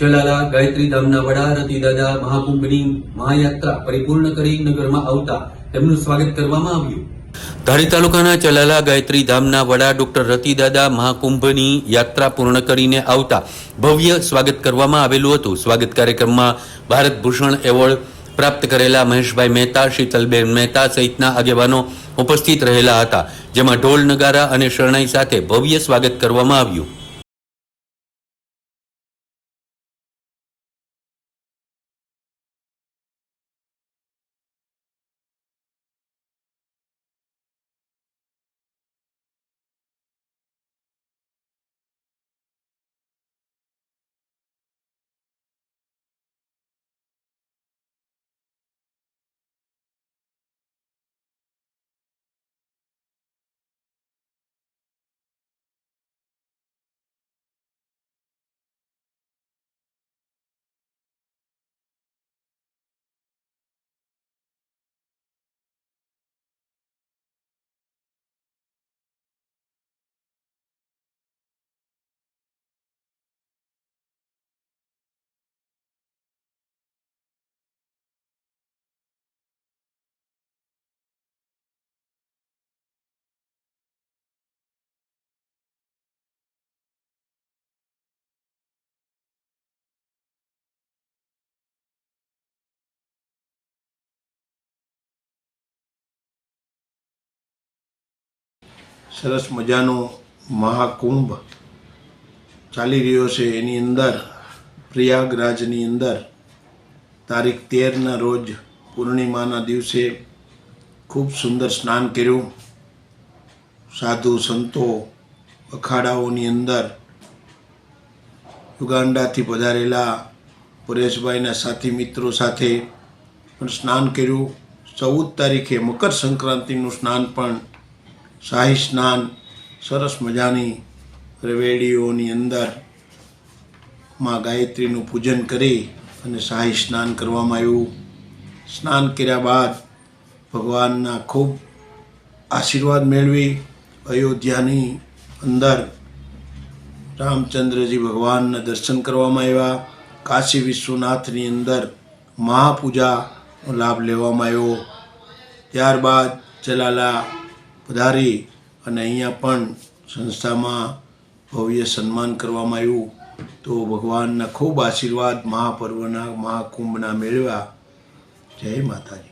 ચલાલા ગાયત્રી ધામના વડા રતિદાદા મહાકુંભની મહાયાત્રા પરિપૂર્ણ કરી નગરમાં આવતા તેમનું સ્વાગત કરવામાં આવ્યું. ધારી તાલુકાના ચલાલા ગાયત્રી ધામના વડા ડોક્ટર રતિદાદા મહાકુંભની યાત્રા પૂર્ણ કરીને આવતા ભવ્ય સ્વાગત કરવામાં આવેલું હતું. સ્વાગત કાર્યક્રમમાં ભારત ભૂષણ એવોર્ડ પ્રાપ્ત કરેલા મહેશભાઈ મહેતા, શીતલબેન મહેતા સહિતના આગેવાનો ઉપસ્થિત રહેલા હતા, જેમાં ઢોલ, નગારા અને શરણાઈ સાથે ભવ્ય સ્વાગત કરવામાં આવ્યું. સરસ મજાનો મહાકુંભ ચાલી રહ્યો છે એની અંદર, પ્રયાગરાજની અંદર. તારીખ તેરના રોજ પૂર્ણિમાના દિવસે ખૂબ સુંદર સ્નાન કર્યું. સાધુ સંતો અખાડાઓની અંદર યુગાન્ડાથી પધારેલા પરેશભાઈના સાથી મિત્રો સાથે પણ સ્નાન કર્યું. ચૌદ તારીખે મકર સંક્રાંતિનું સ્નાન પણ શાહી સ્નાન, સરસ મજાની રવેડીઓની અંદરમાં ગાયત્રીનું પૂજન કરી અને શાહી સ્નાન કરવામાં આવ્યું. સ્નાન કર્યા બાદ ભગવાનના ખૂબ આશીર્વાદ મેળવી અયોધ્યાની અંદર રામચંદ્રજી ભગવાનના દર્શન કરવામાં આવ્યા. કાશી વિશ્વનાથની અંદર મહાપૂજાનો લાભ લેવામાં આવ્યો. ત્યારબાદ જલાલા પધારી અને અહીંયા પણ સંસ્થામાં ભવ્ય સન્માન કરવામાં આવ્યું. તો ભગવાનના ખૂબ આશીર્વાદ મહાપર્વના, મહાકુંભના મેળવ્યા જય માતાજી.